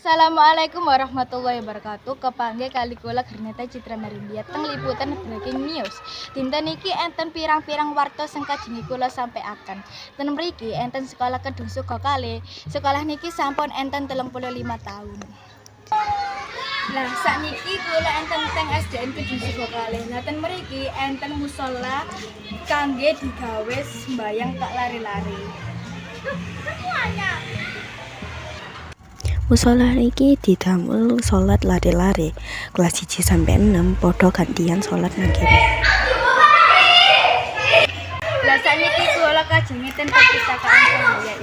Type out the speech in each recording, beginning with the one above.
Assalamualaikum warahmatullahi wabarakatuh. Kepanggih kali kula Gerneta Citra Marindia teng liputan breaking news. Dinten iki enten pirang-pirang warta sing kajengi kula akan. Ten mriki enten sekolah Kedung Suko kali. Sekolah niki sampun enten 35 tahun. Nah, sakniki kula enten teng SDN Kedung Suko kali. Nah, ten mriki enten musola kangge digawe sembayang tak lari-lari. Musola iki didamel salat lari-lari. Kelas 1 sampai 6 padha gantian salat nang kene. Lah sakniki kula kajengi ten perpustakaan ini.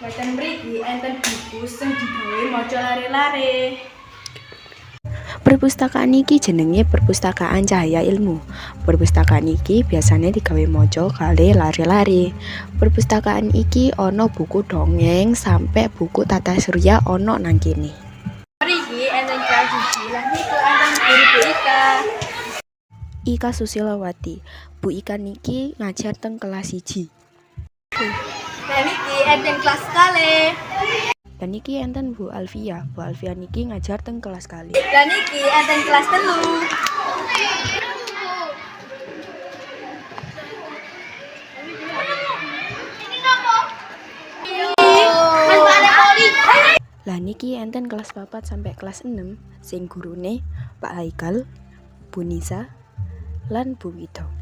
Boten mriki enten buku sing digawe maca lare-lare. Perpustakaan iki jenenge Perpustakaan Cahaya Ilmu. Perpustakaan iki biasanya digawe maca kali lari-lari. Perpustakaan iki ana buku dongeng sampai buku tata surya ana nang kene. Mriki enten kelas siji. Lah niku enten guru Bu Ika. Ika Susilawati. Bu Ika niki ngajar teng kelas 1. Lah niki enten kelas kali. Dan niki enten Bu Alfia. Bu Alfia niki ngajar teng kelas kali. Lah niki enten kelas telu. Lah niki enten kelas 4 sampai kelas 6 sing gurune Pak Haikal, Bu Nisa, lan Bu Wito.